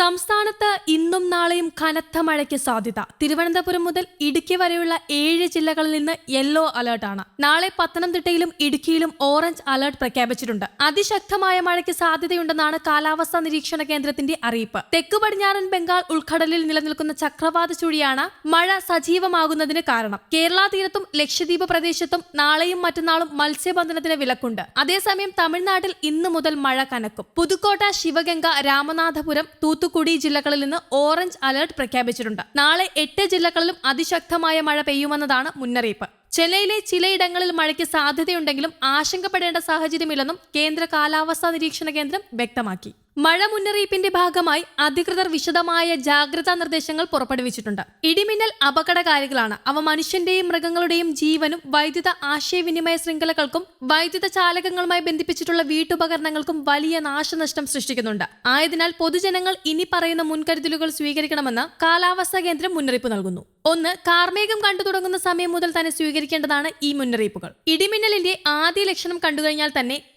സംസ്ഥാനത്ത് ഇന്നും നാളെയും കനത്ത മഴയ്ക്ക് സാധ്യത. തിരുവനന്തപുരം മുതൽ ഇടുക്കി വരെയുള്ള ഏഴ് ജില്ലകളിൽ നിന്ന് യെല്ലോ അലർട്ടാണ് നാളെ പത്തനംതിട്ടയിലും ഇടുക്കിയിലും ഓറഞ്ച് അലർട്ട് പ്രഖ്യാപിച്ചിട്ടുണ്ട്. അതിശക്തമായ മഴയ്ക്ക് സാധ്യതയുണ്ടെന്നാണ് കാലാവസ്ഥാ നിരീക്ഷണ കേന്ദ്രത്തിന്റെ അറിയിപ്പ്. തെക്കു പടിഞ്ഞാറൻ ബംഗാൾ ഉൾക്കടലിൽ നിലനിൽക്കുന്ന ചക്രവാത ചുഴിയാണ് മഴ സജീവമാകുന്നതിന് കാരണം. കേരള തീരത്തും ലക്ഷദ്വീപ് പ്രദേശത്തും നാളെയും മറ്റന്നാളും മത്സ്യബന്ധനത്തിന് വിലക്കുണ്ട്. അതേസമയം തമിഴ്നാട്ടിൽ ഇന്നു മുതൽ മഴ കനക്കും. പുതുക്കോട്ട ശിവഗംഗ രാമനാഥപുരം തൂത്തുക്കുടി ജില്ലകളിൽ നിന്ന് ഓറഞ്ച് അലർട്ട് പ്രഖ്യാപിച്ചിട്ടുണ്ട്. നാളെ എട്ട് ജില്ലകളിലും അതിശക്തമായ മഴ പെയ്യുമെന്നതാണ് മുന്നറിയിപ്പ്. ചെന്നൈയിലെ ചിലയിടങ്ങളിൽ മഴയ്ക്ക് സാധ്യതയുണ്ടെങ്കിലും ആശങ്കപ്പെടേണ്ട സാഹചര്യമില്ലെന്നും കേന്ദ്ര കാലാവസ്ഥാ നിരീക്ഷണ കേന്ദ്രം വ്യക്തമാക്കി. മഴ മുന്നറിയിപ്പിന്റെ ഭാഗമായി അധികൃതർ വിശദമായ ജാഗ്രതാ നിർദ്ദേശങ്ങൾ പുറപ്പെടുവിച്ചിട്ടുണ്ട്. ഇടിമിന്നൽ അപകടകാരികളാണ്. അവ മനുഷ്യന്റെയും മൃഗങ്ങളുടെയും ജീവനും വൈദ്യുത ആശയവിനിമയ ശൃംഖലകൾക്കും വൈദ്യുത ചാലകങ്ങളുമായി ബന്ധിപ്പിച്ചിട്ടുള്ള വീട്ടുപകരണങ്ങൾക്കും വലിയ നാശനഷ്ടം സൃഷ്ടിക്കുന്നുണ്ട്. ആയതിനാൽ പൊതുജനങ്ങൾ ഇനി പറയുന്ന മുൻകരുതലുകൾ സ്വീകരിക്കണമെന്ന് കാലാവസ്ഥാ കേന്ദ്രം മുന്നറിയിപ്പ് നൽകുന്നു. ഒന്ന് കാർമേഘം കണ്ടു തുടങ്ങുന്ന സമയം മുതൽ തന്നെ സ്വീകരിക്കേണ്ടതാണ് ഈ മുന്നറിയിപ്പുകൾ. ഇടിമിന്നലിന്റെ ആദ്യ ലക്ഷണം കണ്ടുകഴിഞ്ഞാൽ തന്നെ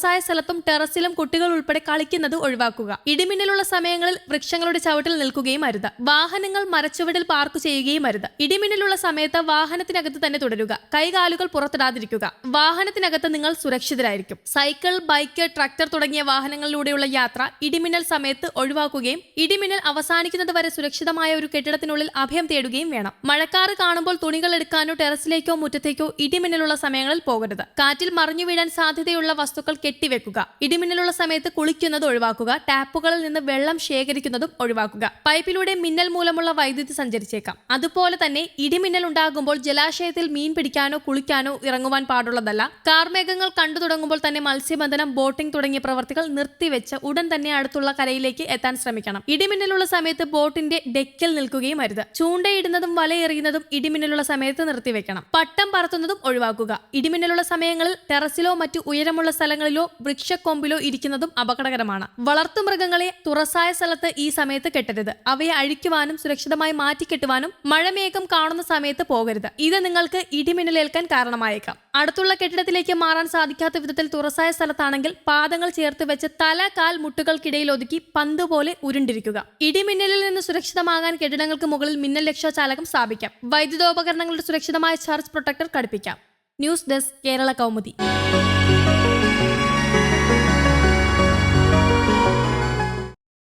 തുറസായ സ്ഥലത്തും ടെറസിലും കുട്ടികൾ ഉൾപ്പെടെ കളിക്കുന്നത് ഒഴിവാക്കുക. ഇടിമിന്നലുള്ള സമയങ്ങളിൽ വൃക്ഷങ്ങളുടെ ചവിട്ടിൽ നിൽക്കുകയും അരുത്. വാഹനങ്ങൾ മരച്ചുവടിൽ പാർക്ക് ചെയ്യുകയും അരുത്. ഇടിമിന്നലുള്ള സമയത്ത് വാഹനത്തിനകത്ത് തന്നെ തുടരുക. കൈകാലുകൾ പുറത്തിടാതിരിക്കുക. വാഹനത്തിനകത്ത് നിങ്ങൾ സുരക്ഷിതരായിരിക്കും. സൈക്കിൾ ബൈക്ക് ട്രാക്ടർ തുടങ്ങിയ വാഹനങ്ങളിലൂടെയുള്ള യാത്ര ഇടിമിന്നൽ സമയത്ത് ഒഴിവാക്കുകയും ഇടിമിന്നൽ അവസാനിക്കുന്നത് വരെ സുരക്ഷിതമായ ഒരു കെട്ടിടത്തിനുള്ളിൽ അഭയം തേടുകയും വേണം. മഴക്കാറ് കാണുമ്പോൾ തുണികൾ എടുക്കാനോ ടെറസിലേക്കോ മുറ്റത്തേക്കോ ഇടിമിന്നലുള്ള സമയങ്ങളിൽ പോകരുത്. കാറ്റിൽ മറിഞ്ഞു വീഴാൻ സാധ്യതയുള്ള വസ്തുക്കൾ കെട്ടിവെക്കുക. ഇടിമിന്നലുള്ള സമയത്ത് കുളിക്കുന്നത് ഒഴിവാക്കുക. ടാപ്പുകളിൽ നിന്ന് വെള്ളം ശേഖരിക്കുന്നതും ഒഴിവാക്കുക. പൈപ്പിലൂടെ മിന്നൽ മൂലമുള്ള വൈദ്യുതി സഞ്ചരിച്ചേക്കാം. അതുപോലെ തന്നെ ഇടിമിന്നൽ ഉണ്ടാകുമ്പോൾ ജലാശയത്തിൽ മീൻ പിടിക്കാനോ കുളിക്കാനോ ഇറങ്ങുവാൻ പാടുള്ളതല്ല. കാർമേഘങ്ങൾ കണ്ടു തുടങ്ങുമ്പോൾ തന്നെ മത്സ്യബന്ധനം ബോട്ടിംഗ് തുടങ്ങിയ പ്രവർത്തികൾ നിർത്തിവെച്ച് ഉടൻ തന്നെ അടുത്തുള്ള കരയിലേക്ക് എത്താൻ ശ്രമിക്കണം. ഇടിമിന്നലുള്ള സമയത്ത് ബോട്ടിന്റെ ഡെക്കിൽ നിൽക്കുകയും അരുത്. ചൂണ്ടയിടുന്നതും വലയെറിയുന്നതും ഇടിമിന്നലുള്ള സമയത്ത് നിർത്തിവെക്കണം. പട്ടം പറത്തുന്നതും ഒഴിവാക്കുക. ഇടിമിന്നലുള്ള സമയങ്ങളിൽ ടെറസിലോ മറ്റു ഉയരമുള്ള സ്ഥലങ്ങളിലോ വൃക്ഷക്കൊമ്പിലോ ഇരിക്കുന്നതും അപകടകരമാണ്. വളർത്തുമൃഗങ്ങളെ തുറസായ സ്ഥലത്ത് ഈ സമയത്ത് കെട്ടരുത്. അവയെ അഴിക്കുവാനും സുരക്ഷിതമായി മാറ്റിക്കെട്ടുവാനും മഴമേഘം കാണുന്ന സമയത്ത് പോകരുത്. ഇത് നിങ്ങൾക്ക് ഇടിമിന്നലേൽക്കാൻ കാരണമായേക്കാം. അടുത്തുള്ള കെട്ടിടത്തിലേക്ക് മാറാൻ സാധിക്കാത്ത വിധത്തിൽ തുറസായ സ്ഥലത്താണെങ്കിൽ പാദങ്ങൾ ചേർത്ത് വെച്ച് തല കാൽ മുട്ടുകൾക്കിടയിൽ ഒതുക്കി പന്ത് പോലെ ഉരുണ്ടിരിക്കുക. ഇടിമിന്നലിൽ നിന്ന് സുരക്ഷിതമാകാൻ കെട്ടിടങ്ങൾക്ക് മുകളിൽ മിന്നൽ രക്ഷാചാലകം സ്ഥാപിക്കാം. വൈദ്യുതോപകരണങ്ങളുടെ സുരക്ഷിതമായ charge protector ഘടിപ്പിക്കാം. News desk Kerala Kaumudi.